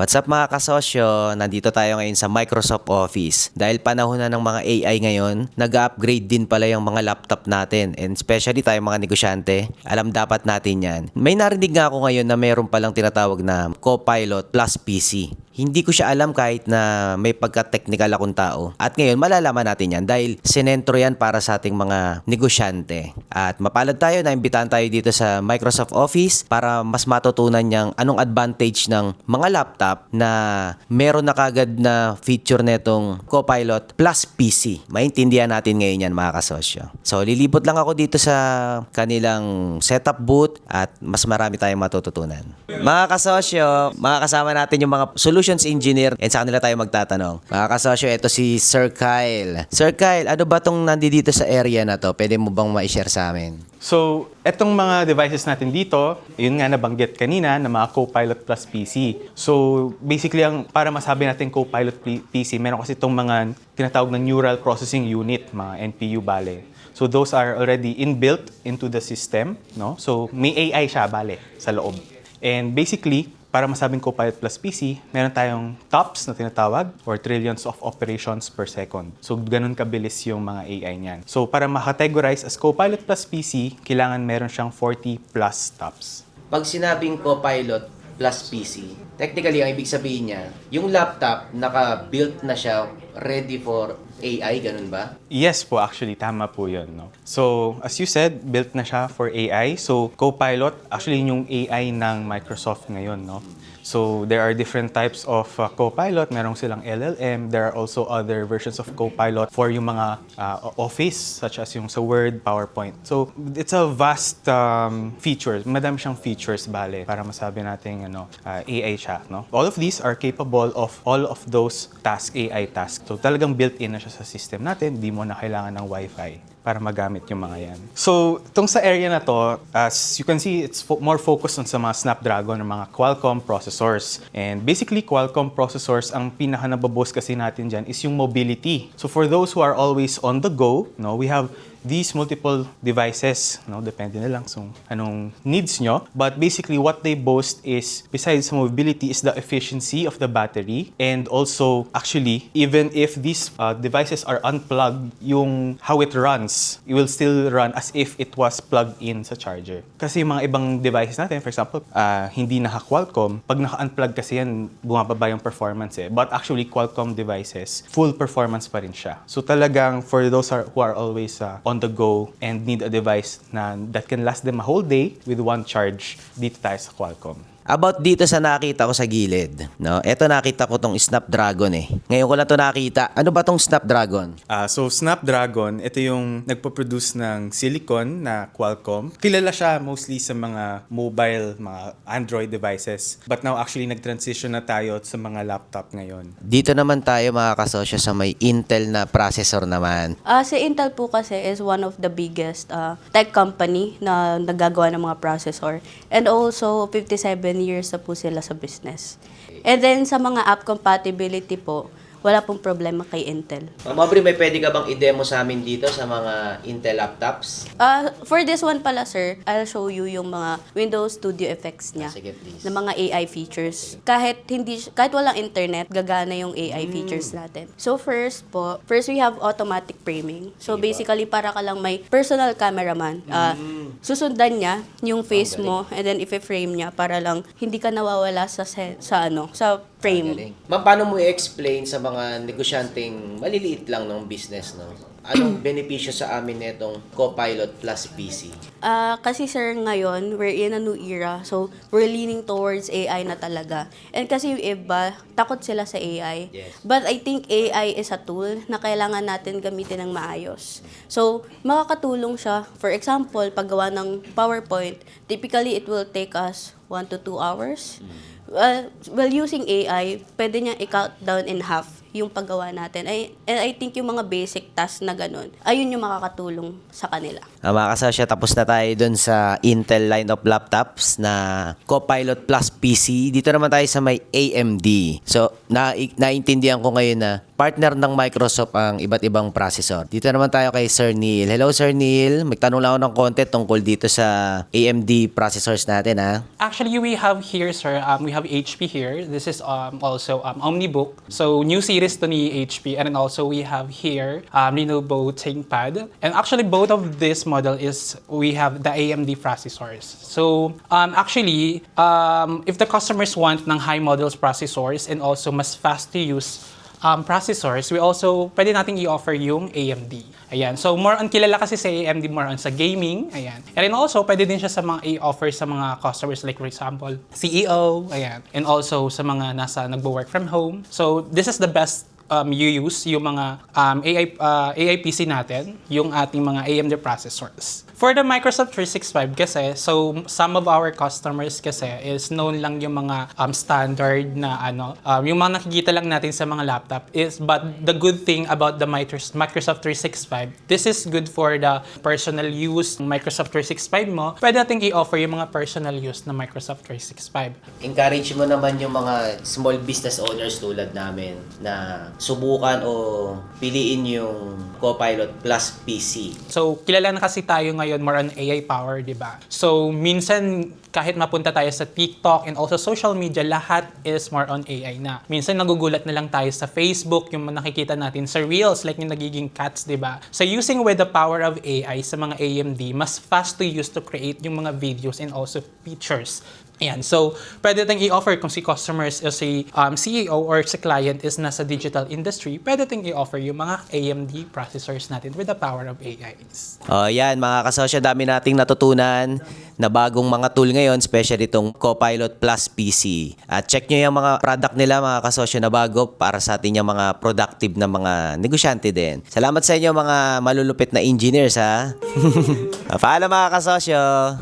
What's up mga kasosyo? Nandito tayo ngayon sa Microsoft Office. Dahil panahon na ng mga AI ngayon, nag-upgrade din pala yung mga laptop natin. And especially tayo mga negosyante, alam dapat natin yan. May narinig nga ako ngayon na meron palang tinatawag na Copilot plus PC. Hindi ko siya alam kahit na may pagka-technical akong tao. At ngayon, malalaman natin yan dahil sinentro yan para sa ating mga negosyante. At mapalad tayo na imbitahan tayo dito sa Microsoft Office para mas matutunan niyang anong advantage ng mga laptop na meron na kagad na feature netong Copilot plus PC. Maintindihan natin ngayon yan mga kasosyo. So, lilibot lang ako dito sa kanilang setup booth at mas marami tayong matututunan. Mga kasosyo, mga kasama natin yung mga solutions engineer and sa kanila tayo magtatanong. Mga kasosyo, ito si Sir Kyle. Sir Kyle, ano ba tong nandito sa area na to? Pwede mo bang ma-share sa amin? So, etong mga devices natin dito, yun nga nabanggit kanina na mga Copilot plus PC. So, basically, ang, para masabi natin Copilot PC, meron kasi itong mga tinatawag na Neural Processing Unit, mga NPU bale. So, those are already inbuilt into the system. No? So, may AI siya bale sa loob. And basically, para masabing Copilot plus PC, meron tayong TOPS na tinatawag or trillions of operations per second. So, ganun kabilis yung mga AI niyan. So, para makategorize as Copilot plus PC, kailangan meron siyang 40 plus TOPS. Pag sinabing Copilot plus PC, technically, ang ibig sabihin niya, yung laptop, naka-built na siya, ready for AI, ganun ba? Yes po, actually, tama po yun. No? So, as you said, built na siya for AI. So, Copilot, actually yung AI ng Microsoft ngayon. No? So, there are different types of uh, Copilot. Merong silang LLM. There are also other versions of Copilot for yung mga uh, Office, such as yung sa Word, PowerPoint. So, it's a vast um, features. Madami siyang features, bale, para masabi natin ano, uh, AI. No? All of these are capable of all of those task, AI tasks. So, talagang built-in na siya sa system natin. Di mo na kailangan ng Wi-Fi para magamit yung mga yan. So, itong sa area na to, as you can see, it's fo- more focused on sa mga Snapdragon or mga Qualcomm processors. And basically, Qualcomm processors, ang pinaka nababoost kasi natin dyan is yung mobility. So, for those who are always on the go, no, we have these multiple devices, no, depende na lang kung anong needs nyo. But basically, what they boast is, besides mobility, is the efficiency of the battery. And also, actually, even if these uh, devices are unplugged, yung how it runs, it will still run as if it was plugged in sa charger. Kasi yung mga ibang devices natin, for example, uh, hindi naka-Qualcomm, pag naka-unplug kasi yan, bumababa yung performance eh. But actually, Qualcomm devices, full performance pa rin siya. So talagang for those are, who are always uh, on the go and need a device na that can last them a whole day with one charge, dito tayo sa Qualcomm. About dito sa nakita ko sa gilid, no? Ito nakita ko tong Snapdragon eh. Ngayon ko lang to nakita. Ano ba tong Snapdragon? Ah, so Snapdragon, ito yung nagpo-produce ng silicon na Qualcomm. Kilala siya mostly sa mga mobile, mga Android devices. But now actually nag-transition na tayo sa mga laptop ngayon. Dito naman tayo mga kasosyo sa may Intel na processor naman. Ah, si Intel po kasi is one of the biggest ah, tech company na nagagawa ng mga processor. And also, 57 years na po sila sa business. And then, sa mga app compatibility po, wala pong problema kay Intel. Ma'am Aubrey, may pwede ka bang i-demo sa amin dito sa mga Intel laptops? Ah, for this one pala, sir, I'll show you yung mga Windows Studio effects niya. Sige, please. Na mga AI features. Kahit hindi kahit walang internet, gagana yung AI features natin. So first po, first we have automatic framing. So basically para ka lang may personal cameraman. Ah, susundan niya yung face mo and then i-frame niya para lang hindi ka nawawala sa sa ano, sa frame. Ma'am, paano mo i-explain sa mga negosyanteng maliliit lang ng business, no? Anong benepisyo sa amin nitong Copilot plus PC? Ah, kasi sir, ngayon, we're in a new era. So, we're leaning towards AI na talaga. And kasi yung iba, takot sila sa AI. Yes. But I think AI is a tool na kailangan natin gamitin ng maayos. So, makakatulong siya. For example, paggawa ng PowerPoint, typically it will take us 1 to 2 hours. Well, well, using AI, pwede niyang i-count down in half yung paggawa natin. I, and I think yung mga basic tasks na ganun, ayun yung makakatulong sa kanila. Ah, mga kasosyo, tapos na tayo dun sa Intel line of laptops na Copilot plus PC. Dito naman tayo sa may AMD. So, na naintindihan ko ngayon na partner ng Microsoft ang iba't ibang processor. Dito naman tayo kay Sir Neil. Hello Sir Neil, magtanong lang ako ng konti tungkol dito sa AMD processors natin ha. Actually, we have here, sir, um, we have HP here. This is um, also um, OmniBook. So, new series to ni HP. And then also, we have here um, Lenovo ThinkPad. And actually, both of this model is, we have the AMD processors. So, um, actually, um, if the customers want ng high models processors and also mas fast to use um, processors, we also, pwede nating i-offer yung AMD. Ayan. So, more on kilala kasi sa AMD, more on sa gaming. Ayan. And also, pwede din siya sa mga i-offer sa mga customers like for example, CEO. Ayan. And also sa mga nasa nagbo-work from home. So, this is the best um, you use yung mga um, AI, uh, AI PC natin, yung ating mga AMD processors. For the Microsoft 365 kasi, so some of our customers kasi is known lang yung mga um, standard na ano, um, yung mga nakikita lang natin sa mga laptop is, but the good thing about the Micros- Microsoft 365, this is good for the personal use ng Microsoft 365 mo. Pwede natin i-offer yung mga personal use ng Microsoft 365. Encourage mo naman yung mga small business owners tulad namin na subukan o piliin yung Copilot Plus PC. So, kilala na kasi tayo ngayon more on AI power, di ba? So, minsan kahit mapunta tayo sa TikTok and also social media, lahat is more on AI na. Minsan nagugulat na lang tayo sa Facebook, yung nakikita natin sa Reels, like yung nagiging cats, di ba? So, using with the power of AI sa mga AMD, mas fast to use to create yung mga videos and also pictures. Ayan. So, pwede tayong i-offer kung si customers o si um, CEO or si client is nasa digital industry, pwede tayong i-offer yung mga AMD processors natin with the power of AIs. Oh, yan mga kasosyo, dami nating natutunan na bagong mga tool ngayon, especially itong Copilot Plus PC. At check nyo yung mga product nila mga kasosyo na bago para sa ating yung mga productive na mga negosyante din. Salamat sa inyo mga malulupit na engineers ha. Paalam mga kasosyo.